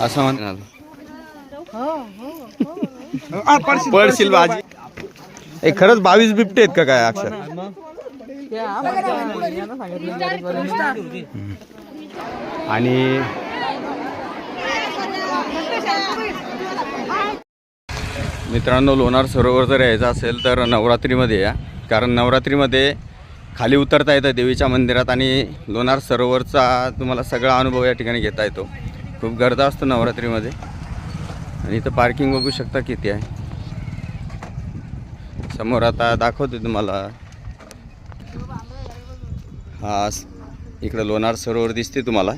असं पडशील भाजी ए खरंच बावीस बिबटे आहेत का काय अक्षर? आणि मित्रांनो लोणार सरोवर जर यायचं असेल तर नवरात्रीमध्ये या. कारण नवरात्रीमध्ये खाली उतरता येतं देवीच्या मंदिरात आणि लोणार सरोवरचा तुम्हाला सगळा अनुभव या ठिकाणी घेता येतो. खूप गर्दा असतो नवरात्रीमध्ये. आणि इथं पार्किंग बघू शकता किती आहे. समोर आता दाखवते तुम्हाला. हा इकडं लोणार सरोवर दिसते तुम्हाला.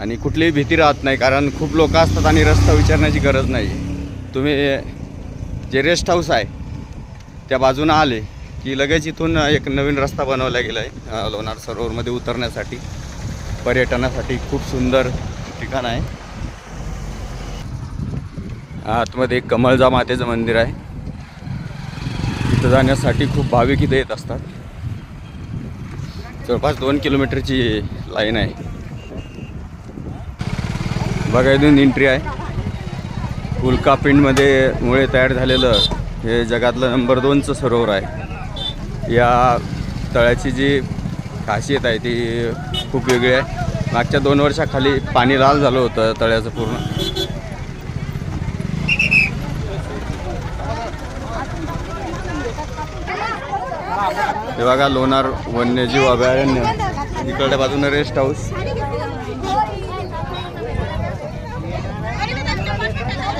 आणि कुठलीही भीती राहत नाही कारण खूप लोक असतात आणि रस्ता विचारण्याची गरज नाही. तुम्ही जे रेस्ट हाऊस आहे त्या बाजूनं आले की लगेच इथून एक नवीन रस्ता बनवला गेला आहे लोणार सरोवरमध्ये उतरण्यासाठी. पर्यटनासाठी खूप सुंदर ठिकाण आहे. आतमध्ये एक कमळजा मातेचं मंदिर आहे. तिथं जाण्यासाठी खूप भाविक इथे येत असतात. जवळपास दोन किलोमीटरची लाईन आहे. बघा इथून एंट्री आहे. उल्कापिंडमध्ये मुळे तयार झालेलं हे जगातलं नंबर दोनचं सरोवर आहे. या तळ्याची जी खासियत आहे ती खूप वेगळी आहे. मागच्या दोन वर्षाखाली पाणी लाल झालं होतं तळ्याचं पूर्ण. हे बघा लोणार वन्यजीव अभयारण्य. इकडच्या बाजूने रेस्ट हाऊस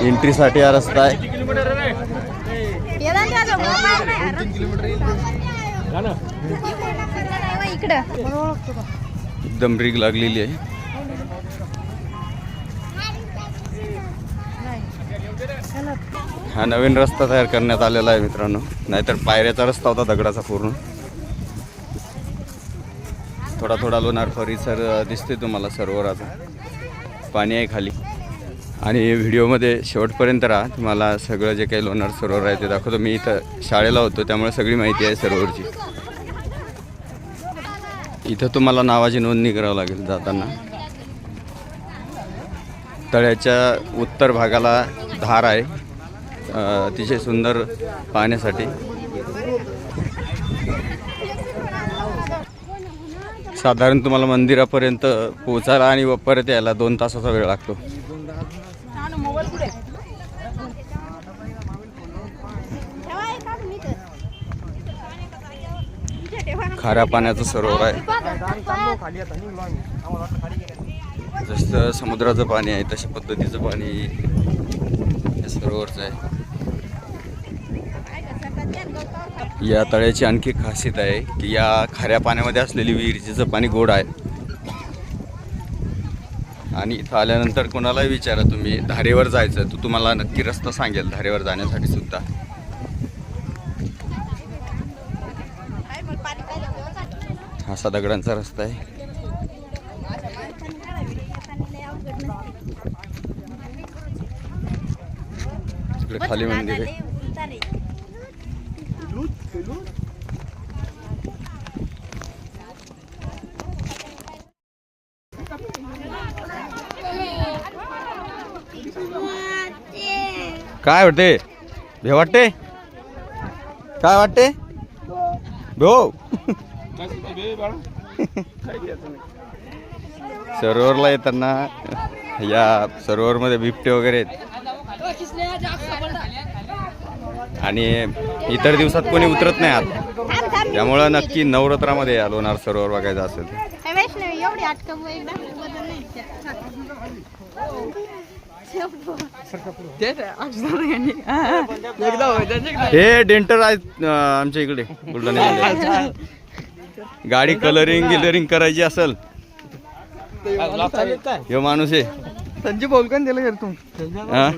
एंट्रीसाठी हा रस्ता आहे. इकडं एकदम रीग लागलेली आहे. हा नवीन रस्ता तयार करण्यात आलेला आहे मित्रांनो. नाहीतर पायऱ्याचा रस्ता होता दगडाचा पूर्ण. थोडा थोडा लोणार परिसर दिसते तुम्हाला सरोवराचा. पाणी आहे खाली. आणि व्हिडिओमध्ये शेवटपर्यंत राहा. तुम्हाला सगळं जे काही लोणार सरोवर आहे ते दाखवतो. मी इथं शाळेला होतो त्यामुळे सगळी माहिती आहे सरोवरची. इथं तुम्हाला नावाची नोंदणी करावं लागेल जाताना. तळ्याच्या उत्तर भागाला धार आहे. अतिशय सुंदर पाहण्यासाठी. साधारण तुम्हाला मंदिरापर्यंत पोचायला आणि व परत यायला दोन तासाचा वेळ लागतो. खाऱ्या पाण्याचं सरोवर आहे. जसं समुद्राचं पाणी आहे तशा पद्धतीचं पाणी या सरोवरचं आहे. या तळ्याची आणखी खासियत आहे की या खाऱ्या पाण्यामध्ये असलेली विहिरीचं पाणी गोड आहे. आणि इथं आल्यानंतर कोणालाही विचारा तुम्ही धारेवर जायचं तर तुम्हाला नक्की रस्ता सांगेल धारेवर जाण्यासाठी सुद्धा. असा दगडांचा रस्ता आहे. तिकडे खाली मंदिर आहे काय वाटते? भे वाटते? काय वाटते? भो सरोवरला येताना या सरोवरमध्ये बिबटे वगैरे आहेत. आणि इतर दिवसात कोणी उतरत नाही आत. त्यामुळं नक्की नवरात्रामध्ये या लोणार सरोवर बघायचं असेल. हे डेंटर आहेत आमच्या इकडे बुलढाणा गाडी कलरिंग गिलरिंग करायची असेल. हे माणूस आहे. संजय बोलकन दिलं घर तू हा?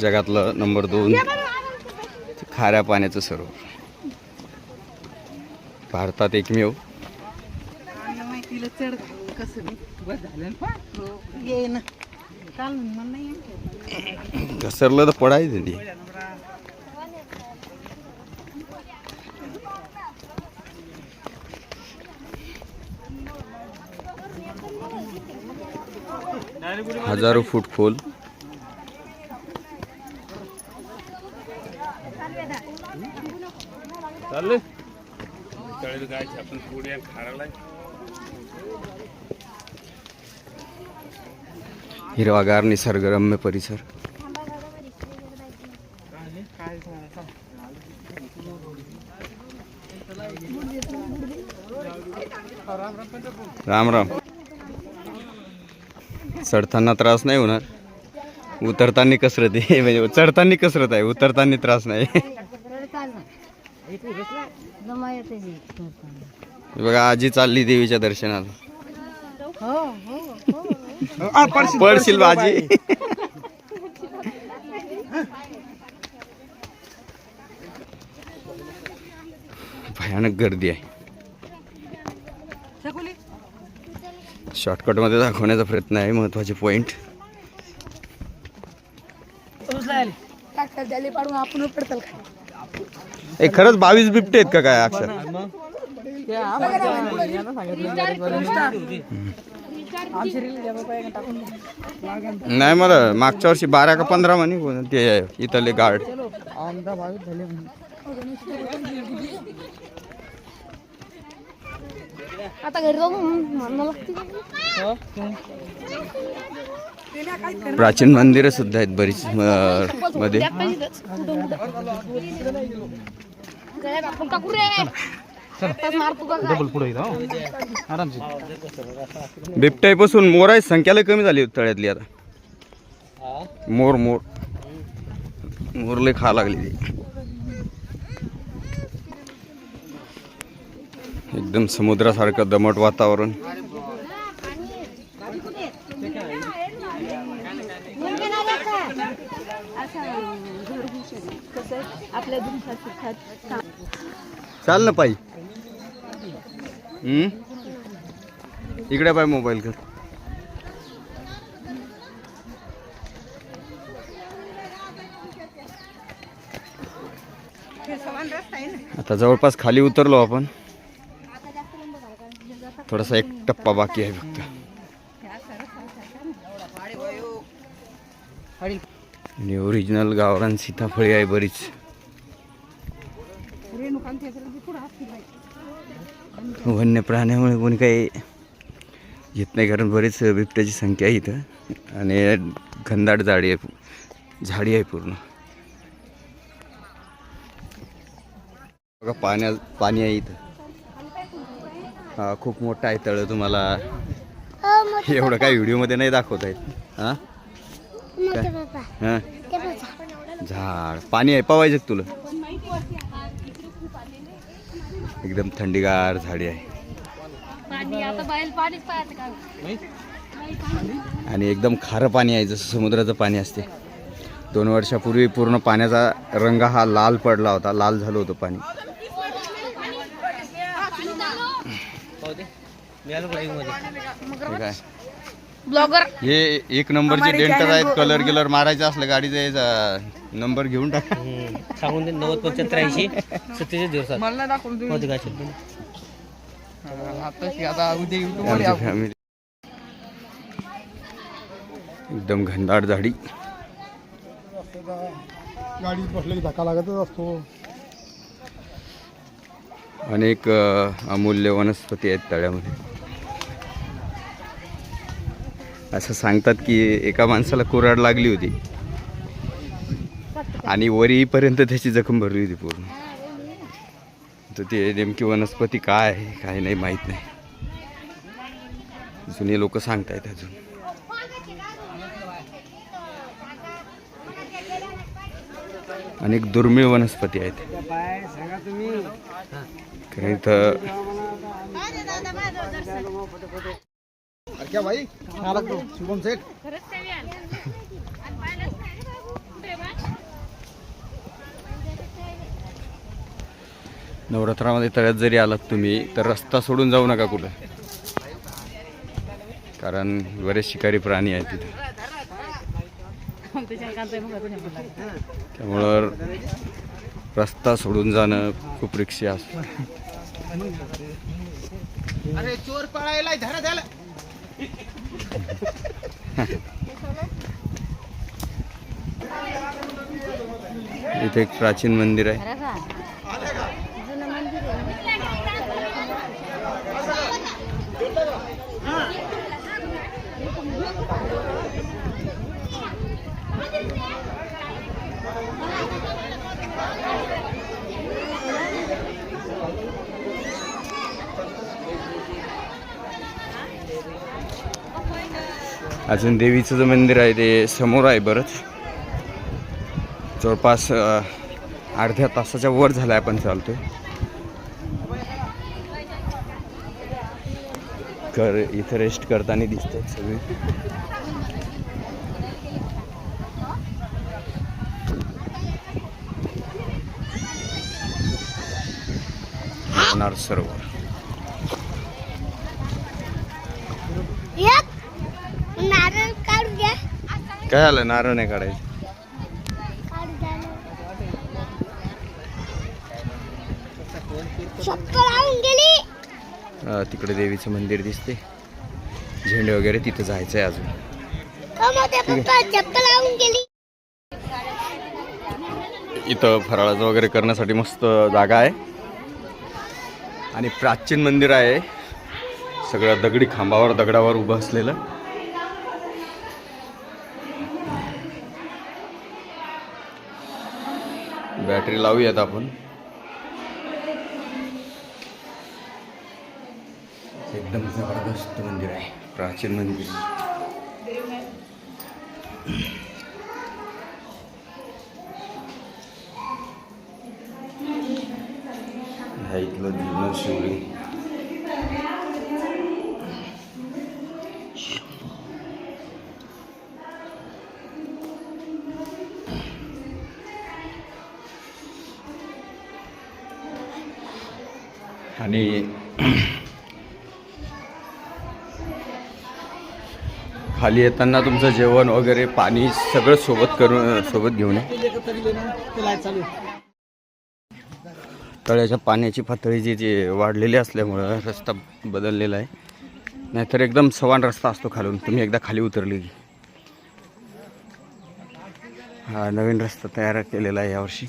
जगातलं नंबर दोन खाऱ्या पाण्याचं सरोवर भारतात एकमेव. कसं झालं ना. ये ना काल म्हणून नाही घसरलं तर पडायचं ते हजारो फूट खोल. हिरवागार निसर्गरम्य परिसर. राम राम. चढताना त्रास नाही होणार. उतरताना कसरत आहे. म्हणजे चढताना कसरत आहे. उतरताना त्रास नाही. बघा आजी चालली देवीच्या दर्शनाला. हो, हो, हो. पडशील बाजी. भयानक गर्दी आहे. शॉर्टकटमध्ये दाखवण्याचा प्रयत्न आहे महत्त्वाचे पॉइंट पाडून आपण पडताल ए खरंच बावीस बिबटे आहेत का काय अक्षर? नाही मला मागच्या वर्षी बारा का पंधरा म्हणे ते इथले गार्ड आता घरी प्राचीन मंदिरं सुद्धा आहेत बरीच मध्ये. आपण टाकू रे आताच मारतो का काय? बिबट्यापासून मोराची संख्या लय कमी झाली तळ्यातली आता. मोर मोर. मोर लय खा लागली ती. एकदम समुद्रासारखं दमट वातावरण. चाल ना पायी. हम्म? इकडे पाय मोबाईल कर आता जवळपास खाली उतरलो आपण. थोडासा एक टप्पा बाकी आहे फक्त. आणि ओरिजिनल गावरान सीताफळी आहे बरीच. वन्य प्राण्यामुळे कोणी काही येत नाही कारण बरेच बिबट्याची संख्या आहे इथं. आणि घनदाट झाडी आहे झाडी आहे पूर्ण. बघा पाण्या पाणी आहे इथं. हा खूप मोठा आहे तळ तुम्हाला. एवढं काही व्हिडिओमध्ये नाही दाखवता येत हां? हां? झाड. पाणी आहे पावायचं तुला? एकदम थंडीगार झाडी आहे. पाणी आता बाहेर पाणीच पाहायचं का? आणि एकदम खारं पाणी आहे जसं समुद्राचं पाणी असते. दोन वर्षापूर्वी पूर्ण पाण्याचा रंग हा लाल पडला होता लाल झालं होतं पाणी. काय? ब्लॉगर हे एक नंबरचे डेंटर आहेत कलर गिलर मारायचं असलं गाडीचा नंबर घेऊन टाक. सांगून दे नव्वद पंच्याहत्तर ऐंशी सत्तेचाळीस दिवसात. मला दाखवून होते काय आता आता उद्या युट्यूब आमची फॅमिली एकदम घनदाट झाडी. गाडीत बसले की धक्का लागतच असतो. अनेक अ, अमूल्य वनस्पती आहेत तळ्यामध्ये. असं सांगतात की एका माणसाला कुऱ्हाड लागली होती. आणि वरीपर्यंत त्याची जखम भरली होती पूर्ण. तर ते नेमकी वनस्पती काय आहे काय नाही माहीत नाही. जुने लोक सांगतायत अजून. अनेक दुर्मिळ वनस्पती आहेत. कारण इथं क्या भाई? शुभम सेठ नवरात्रामध्ये तळ्यात जरी आलात तुम्ही तर रस्ता सोडून जाऊ नका कुठं. कारण बरेच शिकारी प्राणी आहेत तिथे. त्यामुळं रस्ता सोडून जाणं खूप रिक्षी असतं. अरे चोर पळायला धरा द्याला इथे एक प्राचीन मंदिर आहे. अजून देवीचं जे मंदिर आहे ते समोर आहे बरंच जवळपास अर्ध्या तासाच्या वर झाला आपण चालतोय. कर इथं रेस्ट करताना दिसतात सगळे. लोणार सरोवर काय आलं नारळ नाही काढायचं. तिकडे देवीचं मंदिर दिसते. झेंडे वगैरे तिथं जायचं आहे. अजून इथं फराळाचं वगैरे करण्यासाठी मस्त जागा आहे. आणि प्राचीन मंदिर आहे. सगळं दगडी खांबावर दगडावर उभं असलेलं. बॅटरी लावूयात आपण. एकदम जबरदस्त मंदिर आहे. प्राचीन मंदिर. ह्या इथलं जुनं शिवलिंग. आणि खाली येताना तुमचं जेवण वगैरे पाणी सगळं सोबत करून सोबत घेऊन तळ्याच्या पाण्याची पातळी जी जी वाढलेली असल्यामुळं रस्ता बदललेला आहे. नाहीतर एकदम सवान रस्ता असतो खालून. तुम्ही एकदा खाली उतरली हा नवीन रस्ता तयार केलेला आहे यावर्षी.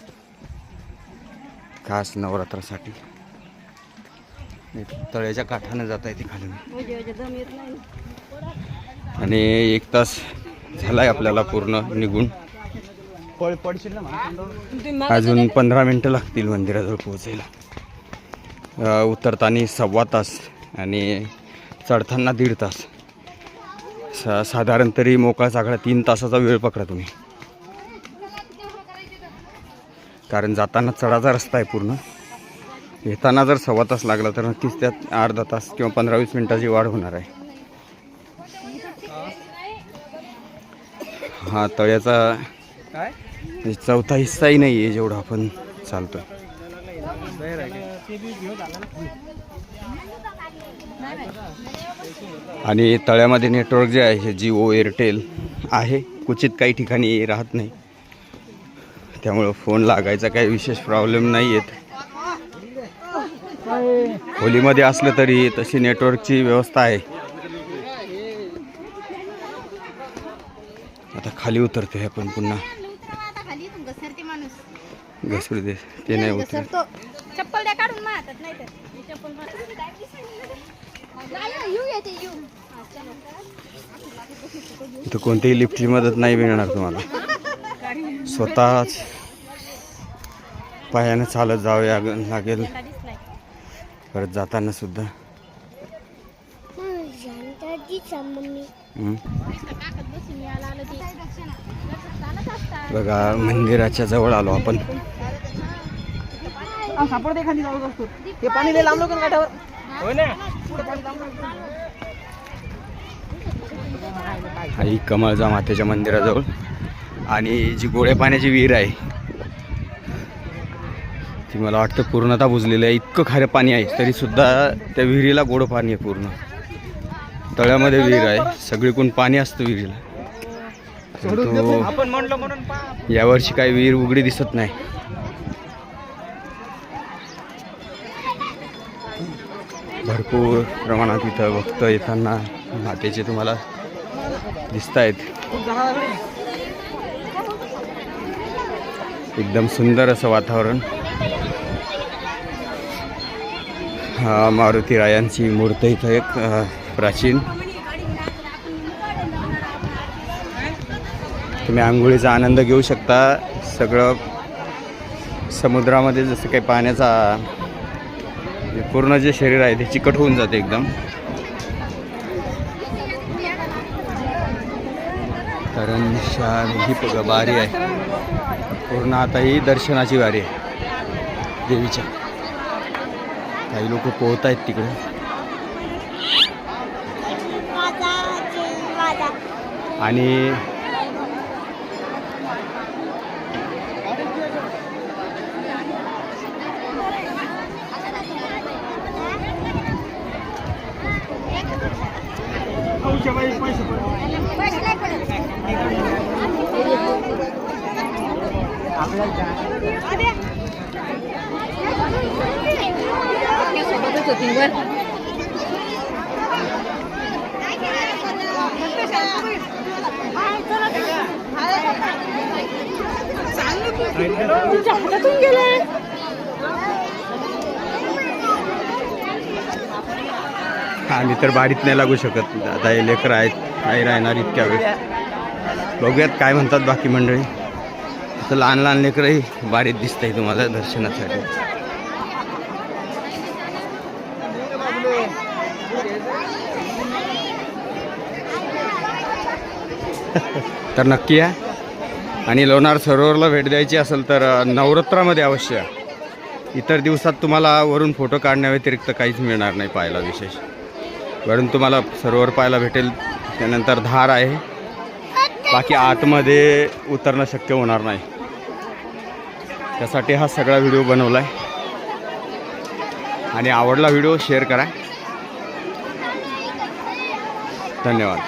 खास नवरात्रासाठी. तळ्याच्या काठानं जाता येते खालून आणि एक तास झालाय आपल्याला पूर्ण निघून. पळ पडशील ना माझ्या अजून पंधरा मिनटं लागतील मंदिराजवळ पोहोचायला. उतरताना सव्वा तास आणि चढताना दीड तास. सा साधारण तरी मोकळा चाकळा तीन तासाचा वेळ पकडा तुम्ही. कारण जाताना चढाचा रस्ता आहे पूर्ण. येताना जर सव्वा तास लागला तर नक्कीच त्यात अर्धा तास किंवा पंधरा वीस मिनटाची वाढ होणार आहे. हा तळ्याचा चौथा हिस्साही नाही आहे जेवढा आपण चालतो आणि तळ्यामध्ये नेटवर्क जे आहे हे जिओ एअरटेल आहे. क्वचित काही ठिकाणी राहत नाही. त्यामुळं फोन लागायचा काही विशेष प्रॉब्लेम नाही येत. खोलीमध्ये असलं तरी तशी नेटवर्कची व्यवस्था आहे. आता खाली उतरतोय आपण पुन्हा. घसरू दे ते नाही उतर चप्पल द्या काढून मारतात नाही तर. चप्पल कोणतीही लिफ्टची मदत नाही मिळणार तुम्हाला. स्वतःच पायानं चालत जावे लाग- लागेल. परत जाताना सुद्धा. हं. बघा मंदिराच्या जवळ आलो आपण. सापडते खाली जाऊ असतो ते पाणी लय लांब लोक काठावर. होय ना? आई कमळजा मातेच्या मंदिराजवळ. आणि जी गोड्या पाण्याची विहीर आहे ती मला वाटतं पूर्णतः बुजलेली आहे. इतकं खारं पाणी आहे तरीसुद्धा त्या विहिरीला गोड पाणी आहे पूर्ण. तळ्यामध्ये विहीर आहे. सगळीकडून पाणी असतं विहिरीला. तो यावर्षी काही विहीर उघडी दिसत नाही. भरपूर प्रमाणात इथं भक्त येताना मातेचे तुम्हाला दिसत आहेत एकदम सुंदर असं वातावरण. मारुती रायांची मूर्त इथं एक प्राचीन. तुम्ही आंघोळीचा आनंद घेऊ शकता. सगळं समुद्रामध्ये जसं काही पाण्याचा पूर्ण जे शरीर आहे ते चिकट होऊन जाते एकदम. कारण शान ही बघा बारी आहे. पूर्ण आता ही दर्शनाची वारी आहे. देवीच्या. काही लोक पोहत आहेत तिकडे आणि आम्ही तर बारीत नाही लागू शकत. आता हे लेकरं आहेत नाही राहणार इतक्या वेळ. बघूयात काय म्हणतात बाकी मंडळी. आता लहान लहान लेकरंही बारीत दिसतंय तुम्हाला दर्शनासाठी. तर नक्की या. आणि लोणार सरोवरला भेट द्यायची असेल तर नवरात्रामध्ये अवश्य इतर दिवसात तुम्हाला वरून फोटो काढण्याव्यतिरिक्त काहीच मिळणार नाही पाहायला विशेष. वरून तुम्हाला सरोवर पाहायला भेटेल त्यानंतर धार आहे. बाकी आतमध्ये उतरणं शक्य होणार नाही. त्यासाठी हा सगळा व्हिडिओ बनवला आहे आणि आवडला व्हिडिओ शेअर करा. धन्यवाद.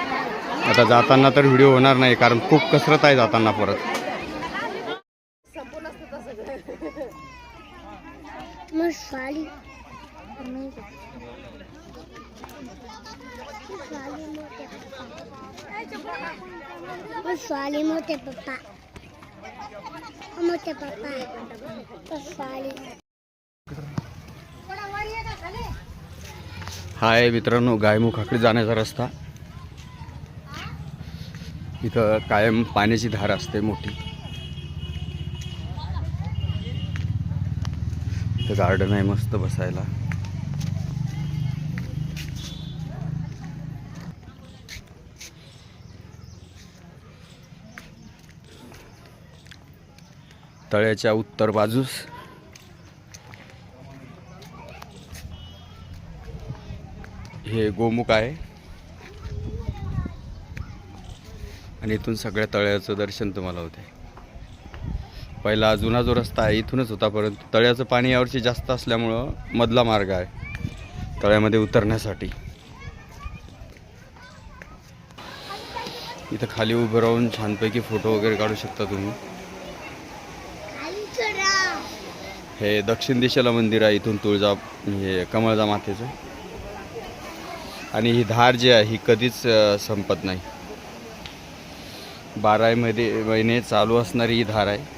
आता जाताना तर व्हिडिओ होणार नाही कारण खूप कसरत आहे जाताना परत. मग साली स्वाली मोठे पप्पा. मोठे पप्पा. स्वाली हा आहे मित्रांनो गायमुखाकडे जाण्याचा रस्ता. इथं कायम पाण्याची धार असते मोठी. इथं गार्डन आहे मस्त बसायला. तळ्याच्या उत्तर बाजूस. हे गोमुख आहे. आणि इथून सगळ्या तळ्याचं दर्शन तुम्हाला होते. पहिला जुना जो रस्ता आहे इथूनच होता परंतु तळ्याचं पाणी यावर्षी जास्त असल्यामुळं मधला मार्ग आहे तळ्यामध्ये उतरण्यासाठी. इथं खाली उभं राहून छानपैकी फोटो वगैरे काढू शकता तुम्ही. हे दक्षिण दिशेला मंदिर आहे इथून तुळजा हे कमळजा मातेचं आणि ही धार जी आहे ही कधीच संपत नाही. बारावीमध्ये महिने चालू असणारी ही धार आहे.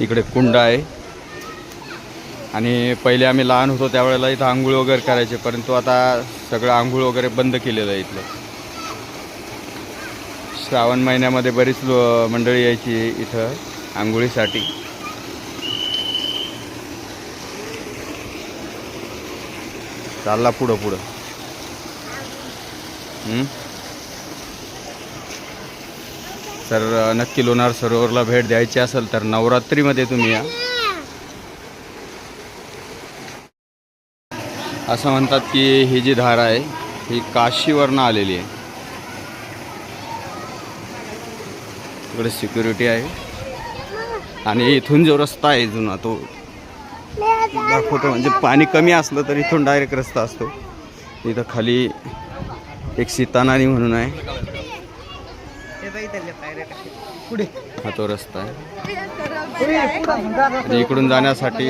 इकडे कुंड आहे. आणि पहिले आम्ही लहान होतो त्यावेळेला इथं आंघोळ वगैरे करायचे परंतु आता सगळं आंघोळ वगैरे बंद केलेलं आहे इथलं. श्रावण महिन्यामध्ये बरीच मंडळी यायची इथं आंघोळीसाठी. चालला पुढं पुढं. तर नक्की लोणार सरोवरला भेट द्यायची असेल तर नवरात्रीमध्ये तुम्ही या. असं म्हणतात की ही जी धार आहे ही काशीवरनं आलेली आहे. तिकडे सिक्युरिटी आहे. आणि इथून जो रस्ता आहे जुना तो दाखवतो म्हणजे पाणी कमी असलं तर इथून डायरेक्ट रस्ता असतो. इथं खाली एक सीतानानी म्हणून आहे. हा तो रस्ता आहे. इकडून जाण्यासाठी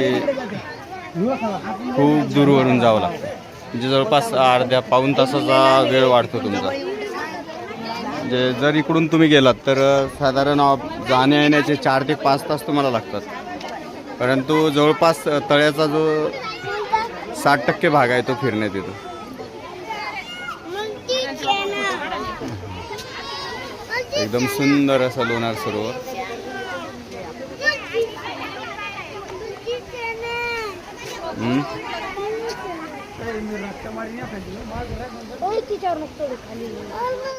खूप दूरवरून जावं लागतं. म्हणजे जवळपास अर्ध्या पाऊन तासाचा वेळ वाढतो तुमचा. म्हणजे जर इकडून तुम्ही गेलात तर साधारण जाण्या येण्याचे चार ते पाच तास तुम्हाला लागतात. परंतु जवळपास तळ्याचा जो साठ टक्के भाग आहे तो फिरण्यात येतो. एकदम सुंदर असं लोणार सरोवर. हम्म. खाली.